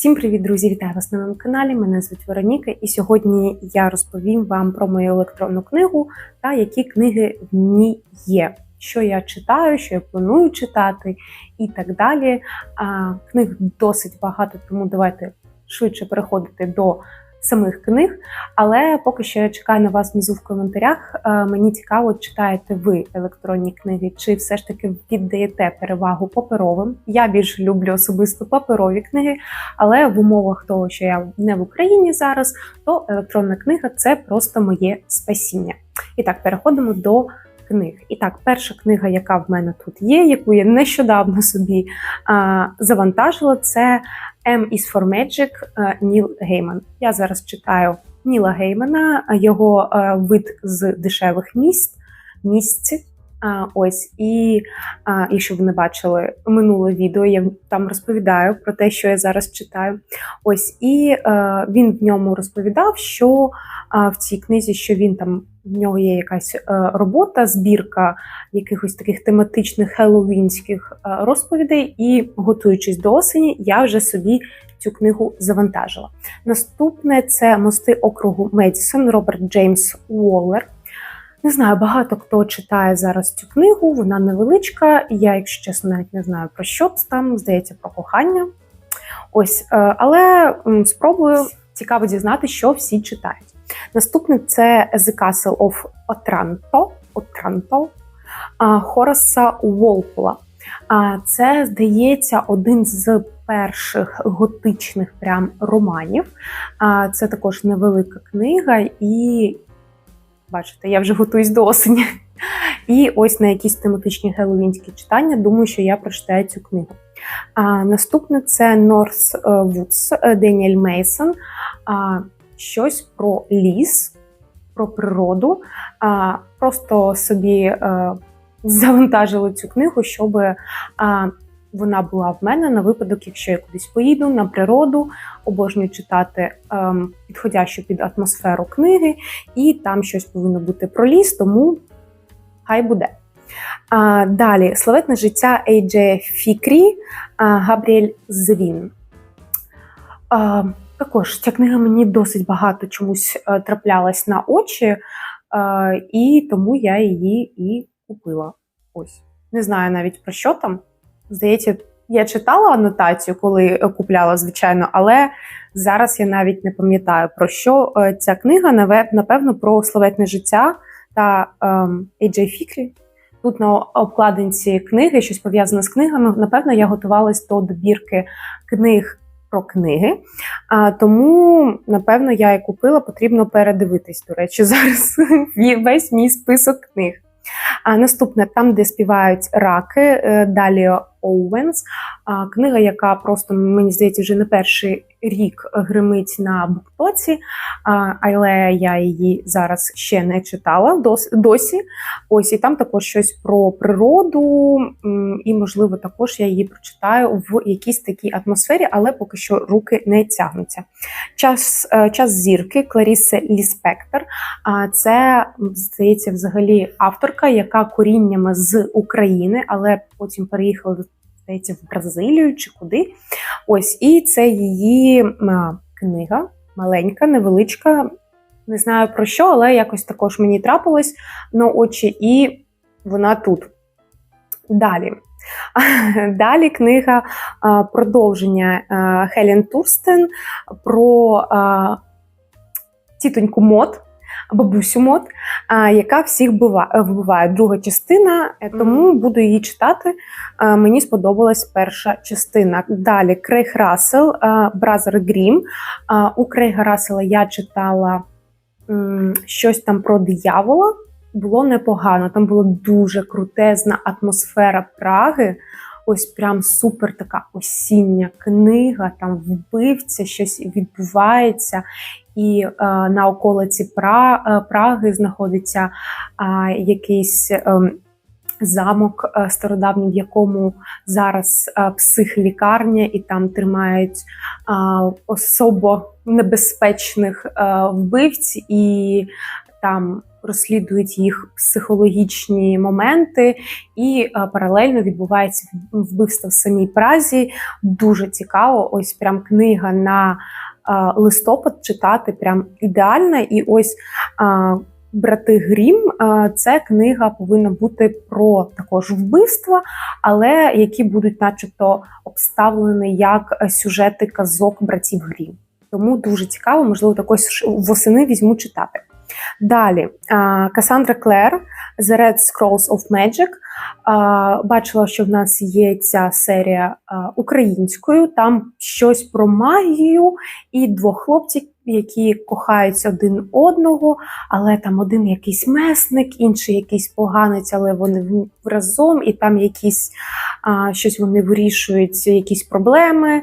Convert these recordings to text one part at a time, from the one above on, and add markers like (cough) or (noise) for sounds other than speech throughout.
Всім привіт, друзі! Вітаю вас на моєму каналі. Мене звуть Вероніка, і сьогодні я розповім вам про мою електронну книгу та які книги в ній є. Що я читаю, що я планую читати і так далі. Книг досить багато, тому давайте швидше переходити до самих книг. Але поки що я чекаю на вас внизу в коментарях. Е, Мені цікаво, читаєте ви електронні книги, чи все ж таки віддаєте перевагу паперовим. Я більш люблю особисто паперові книги, але в умовах того, що я не в Україні зараз, то електронна книга це просто моє спасіння. І так, переходимо до книг. І так, перша книга, яка в мене тут є, яку я нещодавно (laughs) собі а, завантажила, це M is for Magic е, Ніл Гейман. Я зараз читаю Ніла Геймана, його е, вид з дешевих міст, місць. А, ось і а, якщо ви не бачили минуле відео, я там розповідаю про те, що я зараз читаю. Ось і е, він в ньому розповідав, що а, в цій книзі, що він там в нього є якась е, робота, збірка якихось таких тематичних хеллоуінських е, розповідей, і готуючись до осені, я вже собі цю книгу завантажила. Наступне це мости округу Медісон Роберт Джеймс Уоллер. Не знаю, багато хто читає зараз цю книгу, вона невеличка. Я, якщо чесно, навіть не знаю про що це там, здається, про кохання. Ось, е, але спробую цікаво дізнатися, що всі читають. Наступне це The Castle of Otranto, Otranto Хораса Уолпола. Це, здається, один з перших готичних прям романів. Це також невелика книга, і бачите, я вже готуюсь до осені. І ось на якісь тематичні геловінські читання, думаю, що я прочитаю цю книгу. А, Наступне це North Woods Деніель Мейсон. Щось про ліс, про природу. Просто собі а, завантажила цю книгу, щоб вона була в мене на випадок, якщо я кудись поїду на природу, обожнюю читати ем, підходящу під атмосферу книги, і там щось повинно бути про ліс, тому хай буде. Далі славетне життя Ейдже Фікрі Габріель Звін. А, також ця книга мені досить багато чомусь е, траплялась на очі, е, і тому я її і купила. Ось. Не знаю навіть про що там. Здається, я читала анотацію, коли купляла, звичайно, але зараз я навіть не пам'ятаю про що е, ця книга, напевно, про славетне життя та Ейджей Фікрі. Тут на обкладинці книги, щось пов'язане з книгами. Напевно, я готувалась до добірки книг про книги. А, Тому, напевно, я і купила, потрібно передивитись, до речі, (laughs) зараз весь мій список книг. А Наступне там, де співають раки, е, далі Оуенс, книга, яка просто мені здається вже не перший рік гримить на буктоці, але я її зараз ще не читала досі. Ось і там також щось про природу, і, можливо, також я її прочитаю в якійсь такій атмосфері, але поки що руки не тягнуться. Час е, час зірки Кларіси Ліспектор. Це, здається, взагалі авторка, яка коріннями з України, але потім переїхала до здається, в Бразилію чи куди. Ось, і це її книга, маленька, невеличка. Не знаю про що, але якось також мені трапилось на очі, і вона тут. Далі. (laughs) Далі книга продовження Хелен Турстен про тітоньку Мод бабусю Мот, яка всіх вбиває. Друга частина, е, тому буду її читати. Мені сподобалась перша частина. Далі Крейг Рассел, Бразер Грім. У Крейга Рассела я читала щось там про диявола. Було непогано. Там була дуже крутезна атмосфера Праги. Ось прям супер така осіння книга, там вбивця, щось відбувається. І е, на околиці е, Праги знаходиться якийсь е, замок стародавній, в якому зараз психлікарня, і там тримають особо небезпечних вбивць. І там розслідують їх психологічні моменти, і паралельно відбувається вбивство в самій Празі. Дуже цікаво. Ось прям книга на листопад читати прям ідеальна. І ось Брати Грім це книга повинна бути про також вбивства, але які будуть, начебто, обставлені як сюжети казок братів Грім. Тому дуже цікаво, можливо, також восени візьму читати. Далі Касандра Клер The Red Scrolls of Magic. Бачила, що в нас є ця серія українською. Там щось про магію і двох хлопців, які кохаються один одного, але там один якийсь месник, інший якийсь поганець, але вони разом, і там якісь щось вони вирішують, якісь проблеми,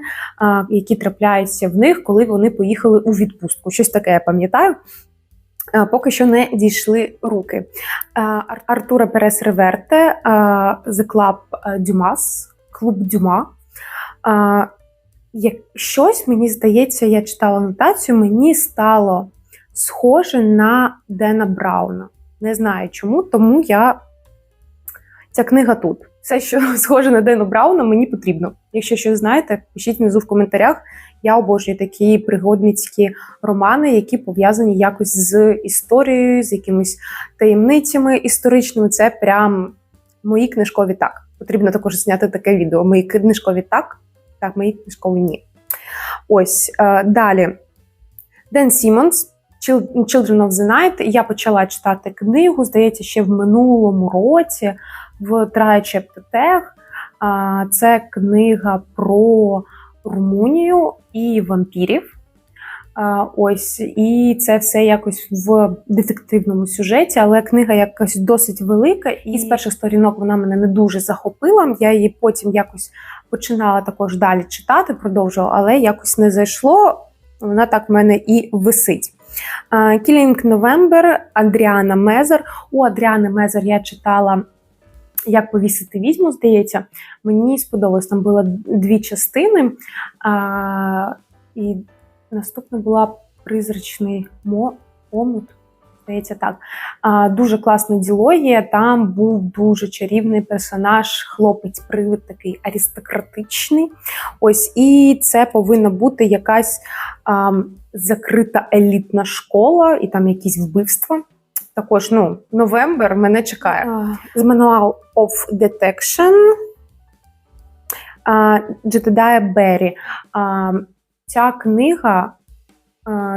які трапляються в них, коли вони поїхали у відпустку. Щось таке я пам'ятаю. Поки що не дійшли руки. Артура Перес Реверте, The Club Dumas, Клуб Дюма. Як щось, мені здається, я читала нотацію, мені стало схоже на Дена Брауна. Не знаю чому, тому я. Ця книга тут. Все, що (laughs) схоже на Дена Брауна, мені потрібно. Якщо щось знаєте, пишіть внизу в коментарях. Я обожнюю такі пригодницькі романи, які пов'язані якось з історією, з якимись таємницями історичними. Це прям мої книжкові так. Потрібно також зняти таке відео. Мої книжкові так, так, мої книжкові ні. Ось е, далі. Ден Сімонс. Children of the Night. Я почала читати книгу, здається, ще в минулому році в Tag. Це книга про Румунію і вампірів. Ось, і це все якось в детективному сюжеті, але книга якось досить велика, і з перших сторінок вона мене не дуже захопила. Я її потім якось починала також далі читати, продовжувала, але якось не зайшло. Вона так в мене і висить. Кілінг Новембер, Адріана Мезер. У Адріани Мезер я читала як повісити відьму, здається, мені сподобалось. Там було дві частини, а, і наступна була призрачний омут. Здається, так. А, Дуже класна ділогія. Там був дуже чарівний персонаж, хлопець-привид, такий аристократичний. Ось, і це повинна бути якась а, закрита елітна школа, і там якісь вбивства. Також ну, новембр мене чекає. З Manual of Detection Джетедая Беррі. Ця книга,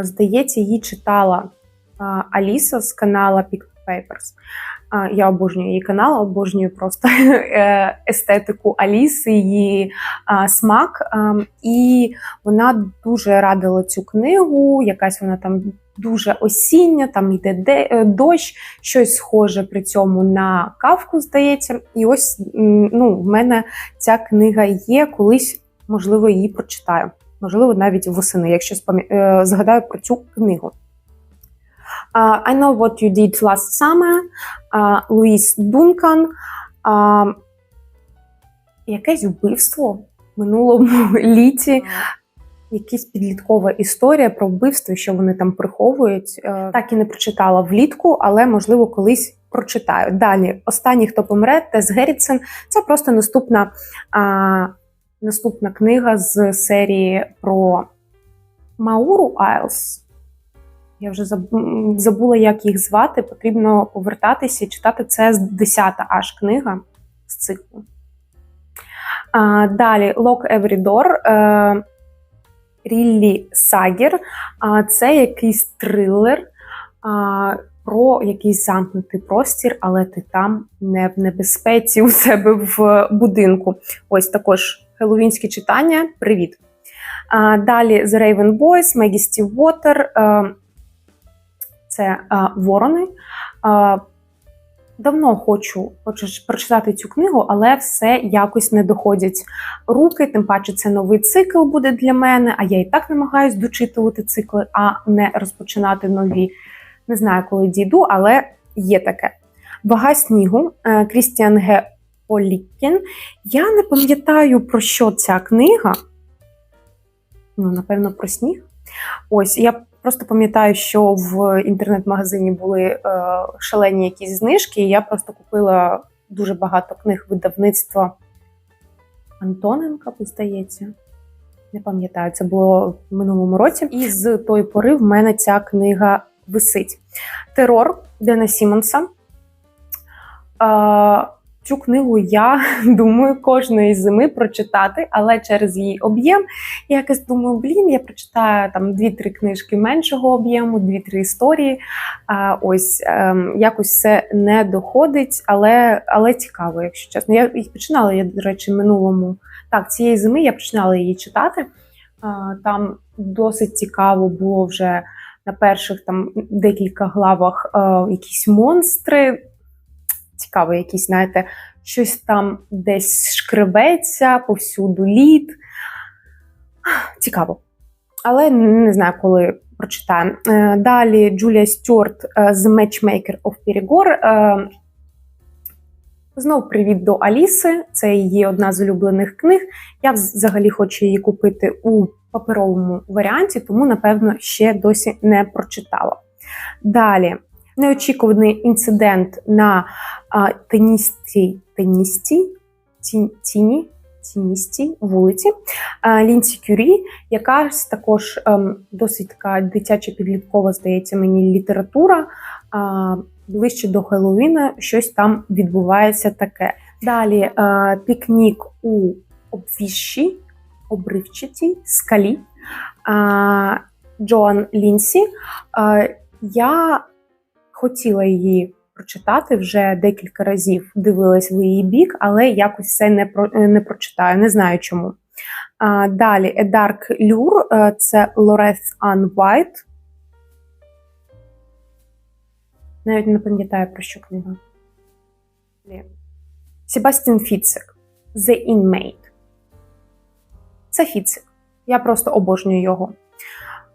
здається, її читала Аліса з канала Pick Papers. Я обожнюю її канал, обожнюю просто (laughs) е, естетику Аліси, її смак. І вона дуже радила цю книгу. Якась вона там дуже осіння, там йде е, дощ, щось схоже при цьому на кавку, здається. І ось ну, в мене ця книга є, колись, можливо, її прочитаю. Можливо, навіть восени, якщо е, згадаю про цю книгу. Uh, I know what you did last summer. Uh, Луїс Дункан. Uh, якесь вбивство в минулому (laughs) літі якась підліткова історія про вбивство, що вони там приховують. Е, так і не прочитала влітку, але можливо колись прочитаю. Далі, останній, хто помре, Тес Геррітсен. Це просто наступна а, наступна книга з серії про Мауру Айлс. Я вже забула, як їх звати. Потрібно повертатися і читати це 10-та аж книга з циклу. А, Далі Lock Every Door. Е, Ріллі Сагер. Це якийсь трилер про якийсь замкнутий простір, але ти там не в небезпеці у себе в будинку. Ось також хеллоуінське читання. Привіт! Далі The Raven Boys, Maggie Стіввотер. Це Ворони. Давно хочу прочитати цю книгу, але все якось не доходять руки. Тим паче, це новий цикл буде для мене. А я і так намагаюсь дочитувати цикли, а не розпочинати нові. Не знаю, коли дійду, але є таке. Вага снігу е, Крістіан Г. Оліккін. Я не пам'ятаю, про що ця книга. Ну, напевно, про сніг. Ось я просто пам'ятаю, що в інтернет-магазині були е, шалені якісь знижки, і я просто купила дуже багато книг видавництва Антоненка, здається. Не пам'ятаю, це було в минулому році. І з тої пори в мене ця книга висить. Терор Дена Сімонса. Е, Цю книгу я (laughs) думаю кожної зими прочитати, але через її об'єм я якось думаю, блін, я прочитаю там дві-три книжки меншого об'єму, дві-три історії. А, Ось ем, якось все не доходить, але але цікаво, якщо чесно. Я їх починала, я, до речі, минулому так, цієї зими я починала її читати. А, Там досить цікаво було вже на перших там декілька главах а, якісь монстри цікаво, якісь, знаєте, щось там десь шкребеться, повсюду лід. Цікаво. Але не знаю, коли прочитаю. Е, далі Джулія Стюарт з Matchmaker of Perigord. Знов привіт до Аліси. Це її одна з улюблених книг. Я взагалі хочу її купити у паперовому варіанті, тому, напевно, ще досі не прочитала. Далі неочікуваний інцидент на теністій, теністій, ті, тіні, тіністій вулиці Лінсі Кюрі, яка також ем, досить така дитяча підліткова, здається, мені література. Ближче до Хеллоуіна щось там відбувається таке. Далі а, пікнік у обвіщі, обривчатій скалі Джоан Лінсі. Я хотіла її прочитати вже декілька разів. Дивилась в її бік, але якось це не про не прочитаю. Не знаю чому. А, Далі Dark Lure, це Лорес Ан Вайт. Навіть не пам'ятаю про що книга. Себастьян Фіцик The Inmate. Це Фіцик. Я просто обожнюю його.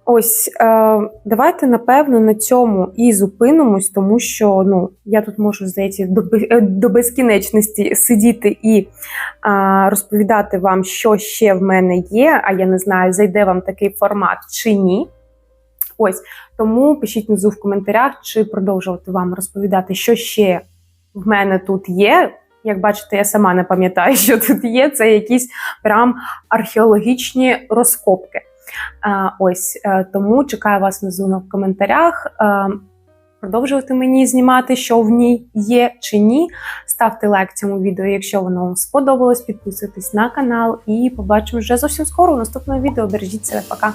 Ось е, давайте напевно на цьому і зупинимось, тому що ну я тут можу здається до е, до безкінечності сидіти і е, розповідати вам, що ще в мене є. А я не знаю, зайде вам такий формат чи ні. Ось тому пишіть внизу в коментарях, чи продовжувати вам розповідати, що ще в мене тут є. Як бачите, я сама не пам'ятаю, (laughs) що тут є. Це якісь прям археологічні розкопки. Ось е, тому чекаю вас внизу в коментарях. Е, продовжувати мені знімати, що в ній є чи ні. Ставте лайк цьому відео, якщо воно вам сподобалось. Підписуйтесь на канал і побачимо вже зовсім скоро у наступному відео. Бережіть себе, пока!